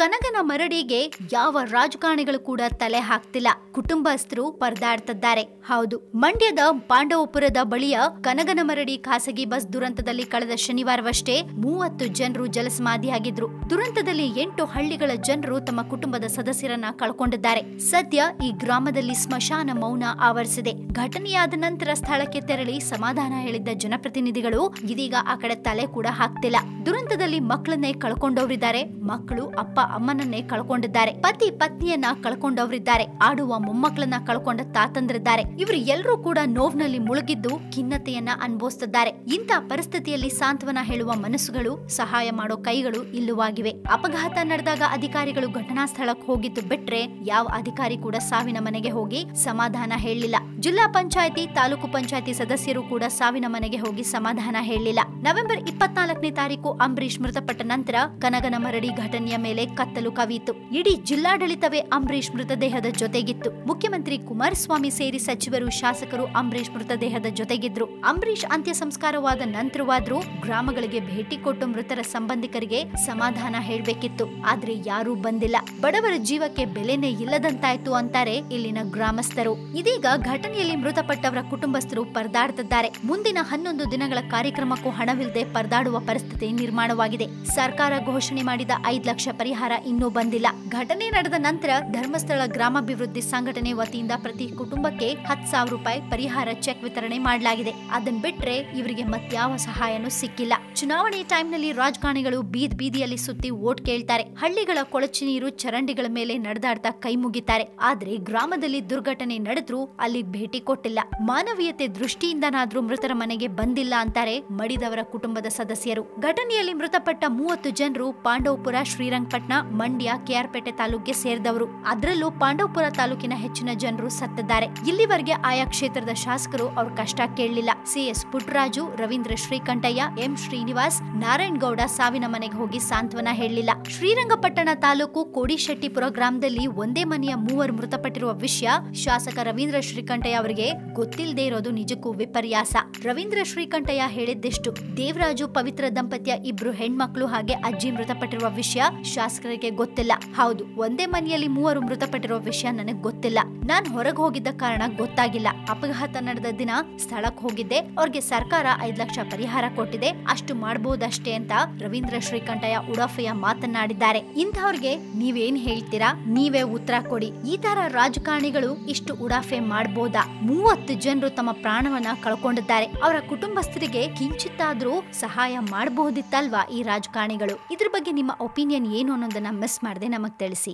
ಕನಗನ ಮರಡಿಗೆ ಯಾವ ರಾಜಕಾರಣಿಗಳು ಕೂಡ ತಲೆ ಹಾಕ್ತಿಲ್ಲ. ಕುಟುಂಬಸ್ಥರು ಪರದಾಡ್ತಿದ್ದಾರೆ. ಹೌದು, ಮಂಡ್ಯದ ಪಾಂಡವಪುರದ ಬಳಿಯ ಕನಗನ ಮರಡಿ ಖಾಸಗಿ ಬಸ್ ದುರಂತದಲ್ಲಿ ಕಳೆದ ಶನಿವಾರವಷ್ಟೇ ಮೂವತ್ತು ಜನರು ಜಲಸಮಾಧಿಯಾಗಿದ್ರು. ದುರಂತದಲ್ಲಿ ಎಂಟು ಹಳ್ಳಿಗಳ ಜನರು ತಮ್ಮ ಕುಟುಂಬದ ಸದಸ್ಯರನ್ನ ಕಳ್ಕೊಂಡಿದ್ದಾರೆ. ಸದ್ಯ ಈ ಗ್ರಾಮದಲ್ಲಿ ಸ್ಮಶಾನ ಮೌನ ಆವರಿಸಿದೆ. ಘಟನೆಯಾದ ನಂತರ ಸ್ಥಳಕ್ಕೆ ತೆರಳಿ ಸಮಾಧಾನ ಹೇಳಿದ್ದ ಜನಪ್ರತಿನಿಧಿಗಳು ಇದೀಗ ಆ ಕಡೆ ತಲೆ ಕೂಡ ಹಾಕ್ತಿಲ್ಲ. ದುರಂತದಲ್ಲಿ ಮಕ್ಕಳನ್ನೇ ಕಳ್ಕೊಂಡವರಿದ್ದಾರೆ. ಮಕ್ಕಳು, ಅಪ್ಪ ಅಮ್ಮನನ್ನೇ ಕಳ್ಕೊಂಡಿದ್ದಾರೆ. ಪತಿ ಪತ್ನಿಯನ್ನ ಕಳ್ಕೊಂಡವರಿದ್ದಾರೆ. ಆಡುವ ಮೊಮ್ಮಕ್ಕಳನ್ನ ಕಳ್ಕೊಂಡ ತಾತಂದ್ರಿದ್ದಾರೆ. ಇವರು ಎಲ್ಲರೂ ಕೂಡ ನೋವ್ನಲ್ಲಿ ಮುಳುಗಿದ್ದು ಖಿನ್ನತೆಯನ್ನ ಅನುಭವಿಸುತ್ತಿದ್ದಾರೆ ಇಂಥ ಪರಿಸ್ಥಿತಿಯಲ್ಲಿ ಸಾಂತ್ವನ ಹೇಳುವ ಮನಸ್ಸುಗಳು, ಸಹಾಯ ಮಾಡೋ ಕೈಗಳು ಇಲ್ಲುವಾಗಿವೆ. ಅಪಘಾತ ನಡೆದಾಗ ಅಧಿಕಾರಿಗಳು ಘಟನಾ ಸ್ಥಳಕ್ಕೆ ಹೋಗಿದ್ದು ಬಿಟ್ರೆ ಯಾವ ಅಧಿಕಾರಿ ಕೂಡ ಸಾವಿನ ಮನೆಗೆ ಹೋಗಿ ಸಮಾಧಾನ ಹೇಳಲಿಲ್ಲ. ಜಿಲ್ಲಾ ಪಂಚಾಯತಿ, ತಾಲೂಕು ಪಂಚಾಯತಿ ಸದಸ್ಯರು ಕೂಡ ಸಾವಿನ ಮನೆಗೆ ಹೋಗಿ ಸಮಾಧಾನ ಹೇಳಲಿಲ್ಲ. ನವೆಂಬರ್ ಇಪ್ಪತ್ನಾಲ್ಕನೇ ತಾರೀಕು ಅಂಬರೀಶ್ ಮೃತಪಟ್ಟ ನಂತರ ಕನಗನ ಮರಡಿ ಘಟನೆಯ ಮೇಲೆ ಕತ್ತಲು ಕವಿಯಿತು. ಇಡೀ ಜಿಲ್ಲಾಡಳಿತವೇ ಅಂಬರೀಶ್ ಮೃತದೇಹದ ಜೊತೆಗಿತ್ತು. ಮುಖ್ಯಮಂತ್ರಿ ಕುಮಾರಸ್ವಾಮಿ ಸೇರಿ ಸಚಿವರು, ಶಾಸಕರು ಅಂಬರೀಶ್ ಮೃತದೇಹದ ಜೊತೆಗಿದ್ರು. ಅಂಬರೀಶ್ ಅಂತ್ಯ ಸಂಸ್ಕಾರವಾದ ನಂತರವಾದ್ರೂ ಗ್ರಾಮಗಳಿಗೆ ಭೇಟಿ ಕೊಟ್ಟು ಮೃತರ ಸಂಬಂಧಿಕರಿಗೆ ಸಮಾಧಾನ ಹೇಳ್ಬೇಕಿತ್ತು. ಆದ್ರೆ ಯಾರೂ ಬಂದಿಲ್ಲ. ಬಡವರ ಜೀವಕ್ಕೆ ಬೆಲೆನೇ ಇಲ್ಲದಂತಾಯ್ತು ಅಂತಾರೆ ಇಲ್ಲಿನ ಗ್ರಾಮಸ್ಥರು. ಇದೀಗ ಘಟನೆಯಲ್ಲಿ ಮೃತಪಟ್ಟವರ ಕುಟುಂಬಸ್ಥರು ಪರದಾಡ್ತಿದ್ದಾರೆ. ಮುಂದಿನ ಹನ್ನೊಂದು ದಿನಗಳ ಕಾರ್ಯಕ್ರಮಕ್ಕೂ ಹಣವಿಲ್ಲದೆ ಪರದಾಡುವ ಪರಿಸ್ಥಿತಿ ನಿರ್ಮಾಣವಾಗಿದೆ. ಸರ್ಕಾರ ಘೋಷಣೆ ಮಾಡಿದ ಐದು ಲಕ್ಷ ಪರಿಹಾರ ಇನ್ನೂ ಬಂದಿಲ್ಲ. ಘಟನೆ ನಡೆದ ನಂತರ ಧರ್ಮಸ್ಥಳ ಗ್ರಾಮಾಭಿವೃದ್ಧಿ ಸಂಘಟನೆ ವತಿಯಿಂದ ಪ್ರತಿ ಕುಟುಂಬಕ್ಕೆ ಹತ್ತು ಸಾವಿರ ರೂಪಾಯಿ ಪರಿಹಾರ ಚೆಕ್ ವಿತರಣೆ ಮಾಡಲಾಗಿದೆ. ಅದನ್ ಬಿಟ್ರೆ ಇವರಿಗೆ ಮತ್ಯಾವ ಸಹಾಯನೂ ಸಿಕ್ಕಿಲ್ಲ. ಚುನಾವಣೆ ಟೈಮ್ನಲ್ಲಿ ರಾಜಕಾರಣಿಗಳು ಬೀದ್ ಬೀದಿಯಲ್ಲಿ ಸುತ್ತಿ ಓಟ್ ಕೇಳ್ತಾರೆ. ಹಳ್ಳಿಗಳ ಕೊಳಚೆ ನೀರು ಚರಂಡಿಗಳ ಮೇಲೆ ನಡೆದಾಡ್ತಾ ಕೈ ಮುಗಿತಾರೆ. ಆದ್ರೆ ಗ್ರಾಮದಲ್ಲಿ ದುರ್ಘಟನೆ ನಡೆದ್ರೂ ಅಲ್ಲಿ ಭೇಟಿ ಕೊಟ್ಟಿಲ್ಲ. ಮಾನವೀಯತೆ ದೃಷ್ಟಿಯಿಂದನಾದ್ರೂ ಮೃತರ ಮನೆಗೆ ಬಂದಿಲ್ಲ ಅಂತಾರೆ ಮಡಿದವರ ಕುಟುಂಬದ ಸದಸ್ಯರು. ಘಟನೆಯಲ್ಲಿ ಮೃತಪಟ್ಟ ಮೂವತ್ತು ಜನರು ಪಾಂಡವಪುರ ಶ್ರೀರಂಗಪಟ್ಟಣ ಮಂಡ್ಯ ಕೆಆರ್ಪೇಟೆ ತಾಲೂಕಿಗೆ ಸೇರಿದವರು. ಅದರಲ್ಲೂ ಪಾಂಡವಪುರ ತಾಲೂಕಿನ ಹೆಚ್ಚಿನ ಜನರು ಸತ್ತಿದ್ದಾರೆ. ಇಲ್ಲಿವರೆಗೆ ಆಯಾ ಕ್ಷೇತ್ರದ ಶಾಸಕರು ಅವ್ರ ಕಷ್ಟ ಕೇಳಲಿಲ್ಲ. ಸಿಎಸ್ ಪುಟ್ಟರಾಜು, ರವೀಂದ್ರ ಶ್ರೀಕಂಠಯ್ಯ, ಎಂ ಶ್ರೀನಿವಾಸ್ ನಾರಾಯಣಗೌಡ ಸಾವಿನ ಮನೆಗೆ ಹೋಗಿ ಸಾಂತ್ವನ ಹೇಳಲಿಲ್ಲ. ಶ್ರೀರಂಗಪಟ್ಟಣ ತಾಲೂಕು ಕೋಡಿಶೆಟ್ಟಿಪುರ ಗ್ರಾಮದಲ್ಲಿ ಒಂದೇ ಮನೆಯ ಮೂವರು ಮೃತಪಟ್ಟಿರುವ ವಿಷಯ ಶಾಸಕ ರವೀಂದ್ರ ಶ್ರೀಕಂಠಯ್ಯ ಅವರಿಗೆ ಗೊತ್ತಿಲ್ಲದೆ ಇರೋದು ನಿಜಕ್ಕೂ ವಿಪರ್ಯಾಸ. ರವೀಂದ್ರ ಶ್ರೀಕಂಠಯ್ಯ ಹೇಳಿದ್ದಿಷ್ಟು? ದೇವರಾಜು ಪವಿತ್ರ ದಂಪತಿಯ ಇಬ್ರು ಹೆಣ್ಮಕ್ಳು ಹಾಗೆ ಅಜ್ಜಿ ಮೃತಪಟ್ಟಿರುವ ವಿಷಯ ಶಾಸಕರಿಗೆ ಗೊತ್ತಿಲ್ಲ. ಹೌದು, ಒಂದೇ ಮನೆಯಲ್ಲಿ ಮೂವರು ಮೃತಪಟ್ಟಿರುವ ವಿಷಯ ನನಗೆ ಗೊತ್ತಿಲ್ಲ. ನಾನ್ ಹೊರಗೆ ಹೋಗಿದ್ದ ಕಾರಣ ಗೊತ್ತಾಗಿಲ್ಲ. ಅಪಘಾತ ನಡೆದ ದಿನ ಸ್ಥಳಕ್ಕೆ ಹೋಗಿದ್ದೆ. ಅವ್ರಿಗೆ ಸರ್ಕಾರ ಐದ್ ಲಕ್ಷ ಪರಿಹಾರ ಕೊಟ್ಟಿದೆ. ಅಷ್ಟು ಮಾಡಬಹುದಷ್ಟೇ ಅಂತ ರವೀಂದ್ರ ಶ್ರೀಕಂಠಯ್ಯ, ಉಡಾಫೆಯ ಮಾತನಾಡಿದ್ದಾರೆ. ಇಂಥವ್ರಿಗೆ ನೀವೇನ್ ಹೇಳ್ತೀರಾ? ನೀವೇ ಉತ್ತರ ಕೊಡಿ. ಈ ತರ ರಾಜಕಾರಣಿಗಳು ಇಷ್ಟು ಉಡಾಫೆ ಮಾಡಬಹುದಾ ಮೂವತ್ತು ಜನರು ತಮ್ಮ ಪ್ರಾಣವನ್ನ ಕಳ್ಕೊಂಡಿದ್ದಾರೆ. ಅವರ ಕುಟುಂಬಸ್ಥರಿಗೆ ಕಿಂಚಿತ್ತಾದ್ರೂ ಸಹಾಯ ಮಾಡಬಹುದಿತ್ತಲ್ವಾ ಈ ರಾಜಕಾರಣಿಗಳು? ಇದ್ರ ಬಗ್ಗೆ ನಿಮ್ಮ ಒಪಿನಿಯನ್ ಏನು ಅನ್ನೋದನ್ನ ಮಿಸ್ ಮಾಡದೆ ನಮಗೆ ತಿಳಿಸಿ.